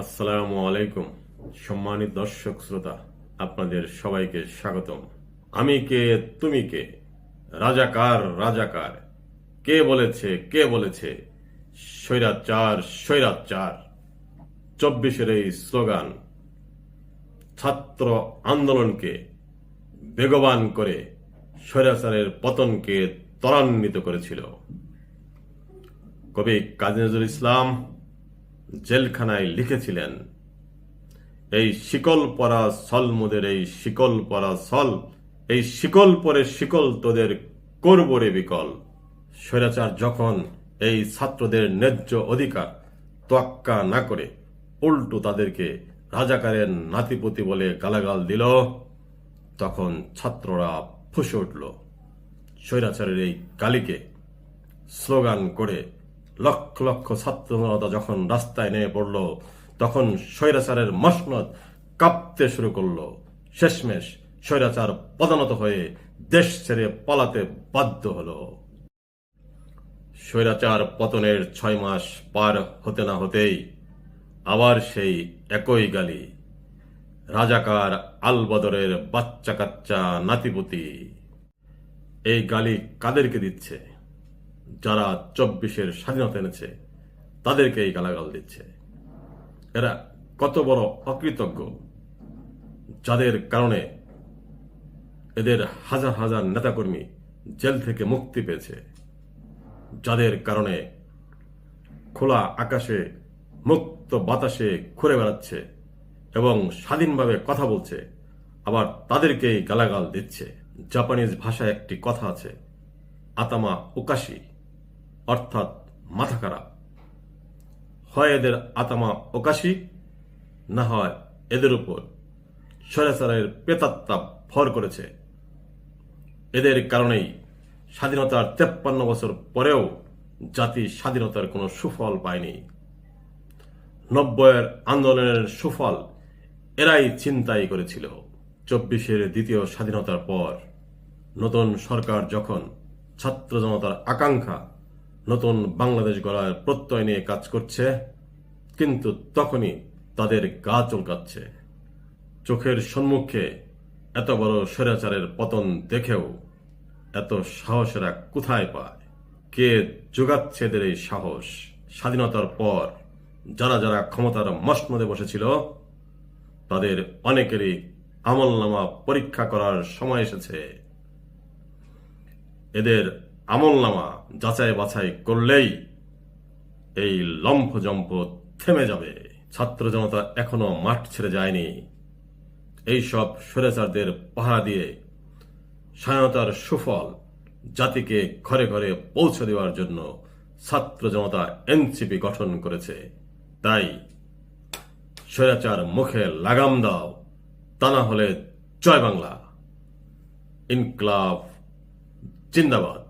আসসালামু আলাইকুম, সম্মানিত দর্শক শ্রোতা, আপনাদের সবাইকে স্বাগতম। আমি কে, তুমি কে? রাজাকার রাজাকার। কে বলেছে কে বলেছে? স্বৈরাচার স্বৈরাচার। চব্বিশের এই স্লোগান, ছাত্র আন্দোলনকে বেগবান করে স্বৈরাচারের পতনকে ত্বরান্বিত করেছিল। কবি কাজী নজরুল ইসলাম জেলখানায় লিখেছিলেন, এই শিকল পরা সলমুদের এই শিকল পরা সল, এই শিকল পরে শিকল তোদের করব রে বিকল। স্বৈরাচার যখন এই ছাত্রদের ন্যায্য অধিকার তোয়াক্কা না করে উল্টো তাদেরকে রাজাকারের নাতিপতি বলে গালাগাল দিল, তখন ছাত্ররা ফুসে উঠল। স্বৈরাচারের এই গালিকে স্লোগান করে লক্ষ লক্ষ ছাত্র জনতা যখন রাস্তায় নেমে পড়ল, তখন স্বৈরাচারের মসনদ কাঁপতে শুরু করল। শেষমেশ স্বৈরাচার পদানত হয়ে দেশ ছেড়ে পালাতে বাধ্য হলো। স্বৈরাচার পতনের ছয় মাস পার হতে না হতেই আবার সেই একই গালি। রাজাকার আলবদরের বাচ্চা কাচ্চা নাতিপুতি। এই গালি কাদেরকে দিচ্ছে? যারা চব্বিশের স্বাধীনতা এনেছে, তাদেরকে এই গালাগাল দিচ্ছে। এরা কত বড় অকৃতজ্ঞ, যাদের কারণে এদের হাজার হাজার নেতাকর্মী জেল থেকে মুক্তি পেয়েছে, যাদের কারণে খোলা আকাশে, মুক্ত বাতাসে ঘুরে বেড়াচ্ছে এবং স্বাধীনভাবে কথা বলছে, আবার তাদেরকেই গালাগাল দিচ্ছে। জাপানিজ ভাষায় একটি কথা আছে, আতামা ওকাশি অর্থাৎ মাথা খারাপ হয় এদের আতামা ওকাশি না হয় এদের উপর। স্বৈরাচারের পেতাত্তা ভর করেছে। এদের কারণেই স্বাধীনতার তেপ্পান্ন বছর পরেও জাতি স্বাধীনতার কোনো সুফল পায়নি। নব্বইয়ের আন্দোলনের সুফল এরাই চিন্তাই করেছিল। চব্বিশের দ্বিতীয় স্বাধীনতার পর নতুন সরকার যখন ছাত্র জনতার আকাঙ্ক্ষা নতুন বাংলাদেশ গড়ার প্রত্যয় নিয়ে কাজ করছে, কিন্তু তখনই তাদের গা চলকাচ্ছে। চোখের সম্মুখে এত বড় স্বৈরাচারের পতন দেখেও এত সাহসেরা কোথায় পায়? কে যোগাচ্ছে এদের এই সাহস? স্বাধীনতার পর যারা যারা ক্ষমতার মসমদে বসেছিল, তাদের অনেকেরই আমলনামা পরীক্ষা করার সময় এসেছে। এদের আমলনামা যাচাই বাছাই করলেই এই লম্ফজম্প থেমে যাবে। ছাত্র জনতা এখনও মাঠ ছেড়ে যায়নি। এই সব স্বৈরাচারদের পাহারা দিয়ে স্বাধীনতার সুফল জাতিকে ঘরে ঘরে পৌঁছে দেওয়ার জন্য ছাত্র জনতা এনসিপি গঠন করেছে। তাই স্বৈরাচার মুখে লাগাম দাও, তা না হলে জয় বাংলা। ইনকলাব জিন্দাবাদ।